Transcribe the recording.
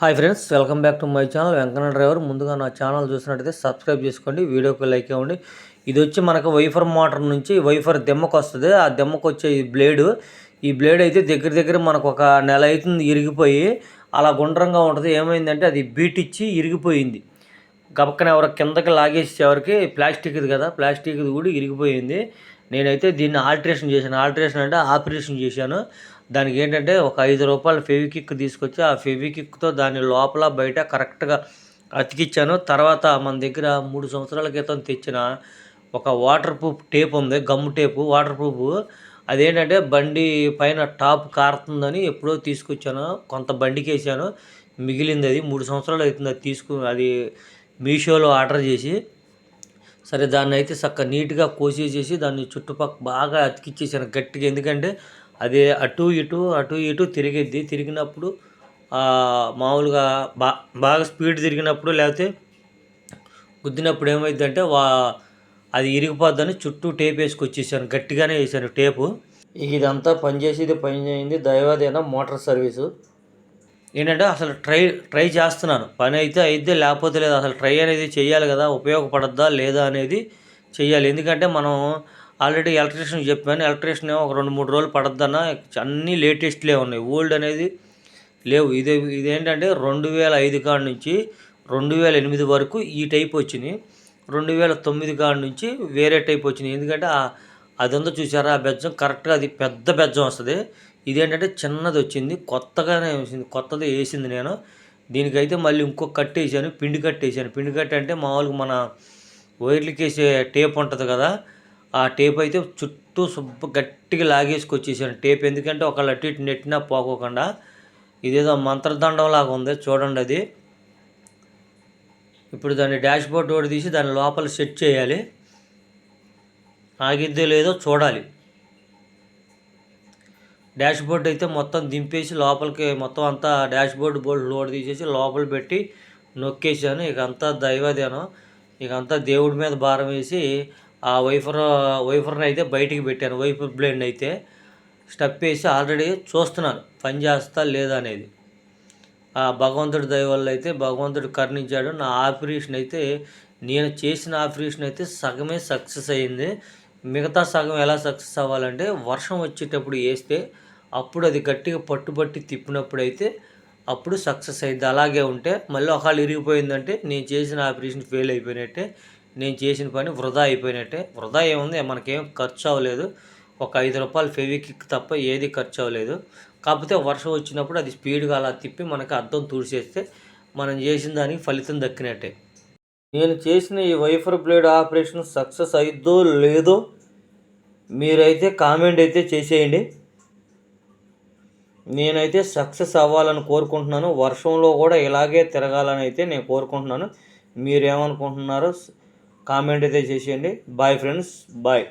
Hi friends welcome back to my channel Venkanna driver ముందుగా నా channel చూసినట్టయితే subscribe చేసుకోండి వీడియోకి లైక్ ఇవ్వండి. ఇది వచ్చి మనకు వైఫర్ మోటార్ నుంచి వైఫర్ దెమ్మకు వస్తుంది. ఆ దెమ్మకు వచ్చే ఈ బ్లేడు ఈ బ్లేడ్ అయితే దగ్గర దగ్గర మనకు ఒక నెల అవుతుంది ఇరిగిపోయి. అలా గుండ్రంగా ఉంటుంది. ఏమైందంటే అది బీట్ ఇచ్చి ఇరిగిపోయింది. గబక్కన ఎవరు కిందకి లాగేసేవరకు ప్లాస్టిక్ ఇది కదా ప్లాస్టిక్ ఇది కూడా ఇరిగిపోయింది. నేనైతే దీన్ని ఆల్ట్రేషన్ చేశాను. ఆల్ట్రేషన్ అంటే ఆపరేషన్ చేశాను. దానికి ఏంటంటే ఒక ఐదు రూపాయలు ఫెవికిక్ తీసుకొచ్చి ఆ ఫెవికిక్తో దాని లోపల బయట కరెక్ట్గా అతికిచ్చాను. తర్వాత మన దగ్గర మూడు సంవత్సరాల క్రితం తెచ్చిన ఒక వాటర్ ప్రూఫ్ టేప్ ఉంది గమ్ టేపు వాటర్ ప్రూఫ్ అదేంటంటే బండి పైన టాప్ కారుతుందని ఎప్పుడో తీసుకొచ్చాను. కొంత బండికి వేసాను మిగిలింది అది మూడు సంవత్సరాలు అవుతుంది అది తీసుకు అది మీషోలో ఆర్డర్ చేసి సరే దాన్ని అయితే చక్క నీట్గా కోసేసేసి దాన్ని చుట్టుపక్క బాగా అతికిచ్చేసాను గట్టిగా. ఎందుకంటే అది అటు ఇటు అటు ఇటు తిరిగిద్ది. తిరిగినప్పుడు మామూలుగా బా బాగా స్పీడ్ తిరిగినప్పుడు లేకపోతే గుద్దినప్పుడు ఏమైందంటే వా అది ఇరిగిపోద్దని చుట్టూ టేప్ వేసుకొచ్చేసాను. గట్టిగానే వేసాను టేపు. ఇదంతా పనిచేసేది పని చేయింది దైవాదేనా మోటార్ సర్వీసు. ఏంటంటే అసలు ట్రై ట్రై చేస్తున్నాను. పని అయితే అయితే లేకపోతే లేదు. అసలు ట్రై అనేది చేయాలి కదా. ఉపయోగపడద్దా లేదా అనేది చేయాలి ఎందుకంటే మనం ఆల్రెడీ ఎలక్ట్రీషియన్ చెప్పాను. ఎలక్ట్రీషియన్ ఒక రెండు మూడు రోజులు పడద్దన్న అన్నీ లేటెస్ట్లే ఉన్నాయి. ఓల్డ్ అనేది లేవు. ఇది ఇదేంటంటే రెండు వేల ఐదు కాడ నుంచి రెండు వేల ఎనిమిది వరకు ఈ టైప్ వచ్చినాయి. రెండు వేల తొమ్మిది కాడ నుంచి వేరే టైప్ వచ్చినాయి. ఎందుకంటే అదంతా చూసారా? ఆ బెజ్జం కరెక్ట్గా అది పెద్ద బెజ్జం వస్తుంది. ఇదేంటంటే చిన్నది వచ్చింది కొత్తగానే వచ్చింది కొత్తది వేసింది నేను. దీనికైతే మళ్ళీ ఇంకో కట్ వేసాను పిండి కట్ వేసాను పిండి కట్ అంటే మామూలుగా మన వైర్లకి వేసే టేప్ ఉంటుంది కదా ఆ టేప్ అయితే చుట్టూ శుభ్ర గట్టిగా లాగేసుకొచ్చేసాను టేప్. ఎందుకంటే ఒకళ్ళు అటు ఇటు నెట్టినా పోకోకుండా ఇదేదో మంత్రదండం లాగా ఉంది చూడండి అది. ఇప్పుడు దాన్ని డాష్ బోర్డ్ ఒకటి తీసి దాని లోపల సెట్ చేయాలి. ఆగిద్దో లేదో చూడాలి. డాష్ బోర్డ్ అయితే మొత్తం దింపేసి లోపలికి మొత్తం అంతా డాష్ బోర్డ్ బోర్డు లోడ్ తీసేసి లోపల పెట్టి నొక్కేసాను ఇక అంతా దైవదేనం. ఇక అంతా దేవుడి మీద భారం వేసి ఆ వైఫర్ వైఫర్ని అయితే బయటికి పెట్టాను. వైఫర్ బ్లేడ్ అయితే స్టెప్ వేసి ఆల్రెడీ చూస్తున్నాను పని చేస్తా లేదా అనేది. ఆ భగవంతుడి దయ వల్ల అయితే భగవంతుడు కరుణించాడు. నా ఆపరేషన్ అయితే నేను చేసిన ఆపరేషన్ అయితే సగమే సక్సెస్ అయ్యింది మిగతా సగం ఎలా సక్సెస్ అవ్వాలంటే వర్షం వచ్చేటప్పుడు వేస్తే అప్పుడు అది గట్టిగా పట్టుబట్టి తిప్పినప్పుడైతే అప్పుడు సక్సెస్ అయింది. అలాగే ఉంటే మళ్ళీ ఒకళ్ళు ఇరిగిపోయిందంటే నేను చేసిన ఆపరేషన్ ఫెయిల్ అయిపోయినట్టే నేను చేసిన పని వృధా అయిపోయినట్టే. వృధా ఏముంది? మనకేం ఖర్చు అవ్వలేదు. ఒక ఐదు రూపాయలు ఫెవికిక్ తప్ప ఏది ఖర్చు అవ్వలేదు. కాకపోతే వర్షం వచ్చినప్పుడు అది స్పీడ్గా అలా తిప్పి మనకి అర్థం తూడిచేస్తే మనం చేసిన దానికి ఫలితం దక్కినట్టే. నేను చేసిన ఈ వైఫర్ బ్లేడ్ ఆపరేషన్ సక్సెస్ అయిద్దో లేదో మీరైతే కామెంట్ అయితే చేసేయండి. నేనైతే సక్సెస్ అవ్వాలని కోరుకుంటున్నాను. వర్షంలో కూడా ఇలాగే తిరగాలని అయితే నేను కోరుకుంటున్నాను. మీరేమనుకుంటున్నారో కామెంట్ అయితే చేసేయండి. Bye friends bye